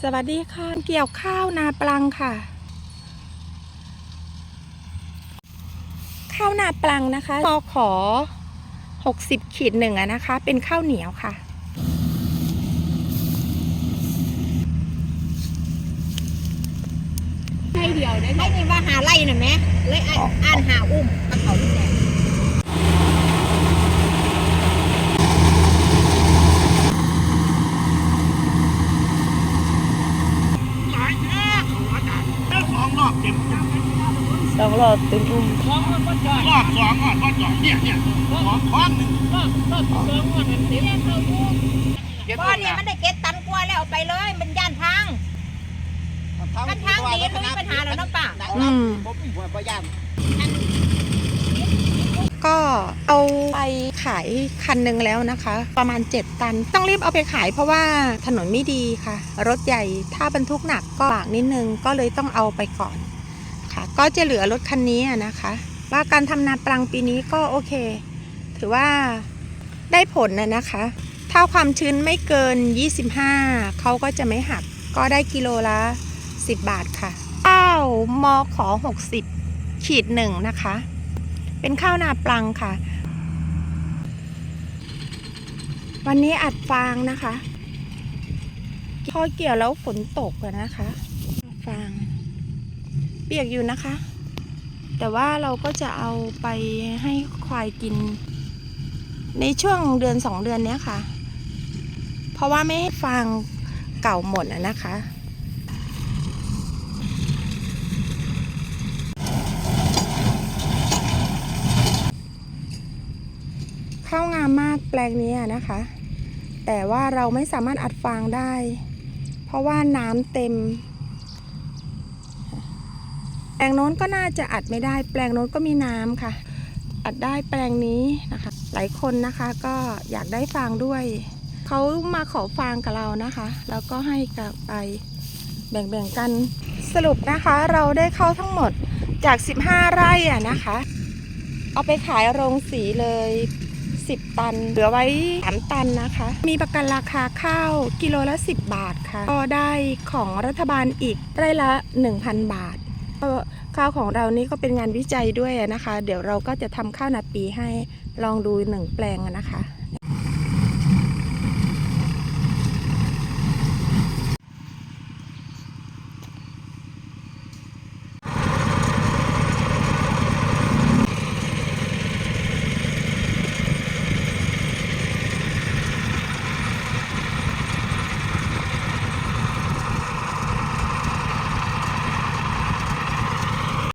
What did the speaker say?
สวัสดีค่ะเกี่ยวข้าวนาปลังค่ะ ข้าวนาปลังนะคะมอขอ60ขีดหนึ่งอะนะคะ เป็นข้าวเหนียวค่ะ ให้เดียวได้ให้นี่ว่าหาไล่น่ะแม่เลยอ่านอ่านหาอุ้มกับเขาที่แหน หลายแท้เขาอาจารย์แล้วส องรอบเต็มสองหลอดตึงอุ้มรอบสองอ่อนก็จอดเนี่ยเนี่ยสองค้อนหนึ่งบ่เนี่ยมันได้เก็ตตันกว่าแล้วเอาไปเลย มันย่านทางคันทางดีไม่มีปัญหาแล้วเนาะป้าอืมผมหัวพยาน ก็เอาไปขายคันหนึ่งแล้วนะคะ ประมาณ 7 ตัน ต้องรีบเอาไปขายเพราะว่าถนนไม่ดีค่ะ รถใหญ่ถ้าบรรทุกหนักก็บากนิดนึงก็เลยต้องเอาไปก่อนค่ะ ก็จะเหลือรถคันนี้นะคะ ว่าการทำนาปลังปีนี้ก็โอเค ถือว่าได้ผลนะนะคะ ถ้าความชื้นไม่เกิน 25 เขาก็จะไม่หักก็ได้กิโลละ 10 บาทค่ะข้าวมอขอ60 ขีดหนึ่งนะคะ เป็นข้าวนาปลังค่ะ วันนี้อัดฟางนะคะพอเกี่ยวแล้วฝนตกอะนะคะ ฟาง เปียกอยู่นะคะ แต่ว่าเราก็จะเอาไปให้ควายกิน ในช่วงเดือนสองเดือนเนี้ยค่ะ เพราะว่าไม่ให้ฟางเก่าหมดอะนะคะ ข้าวงามมากแปลงนี้นะคะ แต่ว่าเราไม่สามารถอัดฟางได้ เพราะว่าน้ำเต็ม แปลงโน้นก็น่าจะอัดไม่ได้ แปลงโน้นก็มีน้ำค่ะ อัดได้แปลงนี้นะคะ หลายคนนะคะก็อยากได้ฟางด้วย เขามาขอฟางกับเรานะคะ แล้วก็ให้กลับไปแบ่งๆกันสรุปนะคะเราได้เข้าทั้งหมดจาก 15 ไร่อะนะคะ เอาไปขายโรงสีเลย 10 ตัน เหลือไว้ 3 ตันนะคะ มีประกันราคาข้าวกิโลละ 10 บาทค่ะ ก็ได้ของรัฐบาลอีกไร่ละ 1,000 บาทก็ข้าวของเรานี่ก็เป็นงานวิจัยด้วยนะคะ เดี๋ยวเราก็จะทำข้าวนาปีให้ลองดูหนึ่งแปลงนะคะ